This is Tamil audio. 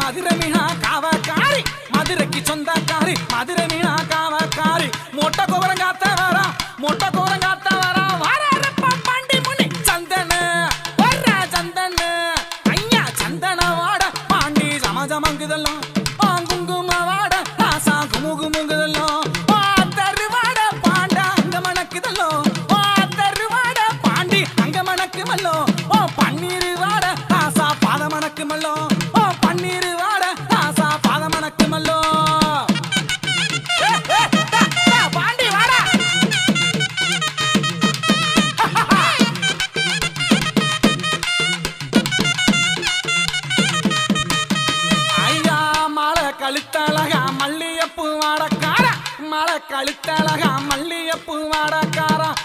மதுரை மீனா காவக்காரி. மதுரைக்கு சொந்தக்காரி. மதுரை மீனா காவக்காரி. மொட்டை கோபுரம் காத்த வரா. மொட்டை கோபுரம் காத்த வரா. வரப்பா பாண்டி முனி. சந்தன. வர சந்தன. ஐயா சந்தன வாட. பாண்டி சமஜமங்குதெல்லாம் பாங்குங்கும வாட. ராசா குமுகுமுங்குதெல்லாம் பாத்தரு வாட பாண்டா அங்க மணக்குதெல்லாம் பாத்தரு வாட பாண்டி அங்க மணக்குமல்லோ ஓ பண்ணி கழுத்தழகா மல்லியப்பூ வாடக்கார? மலை கழுத்தழகா மல்லியப்பூ வாட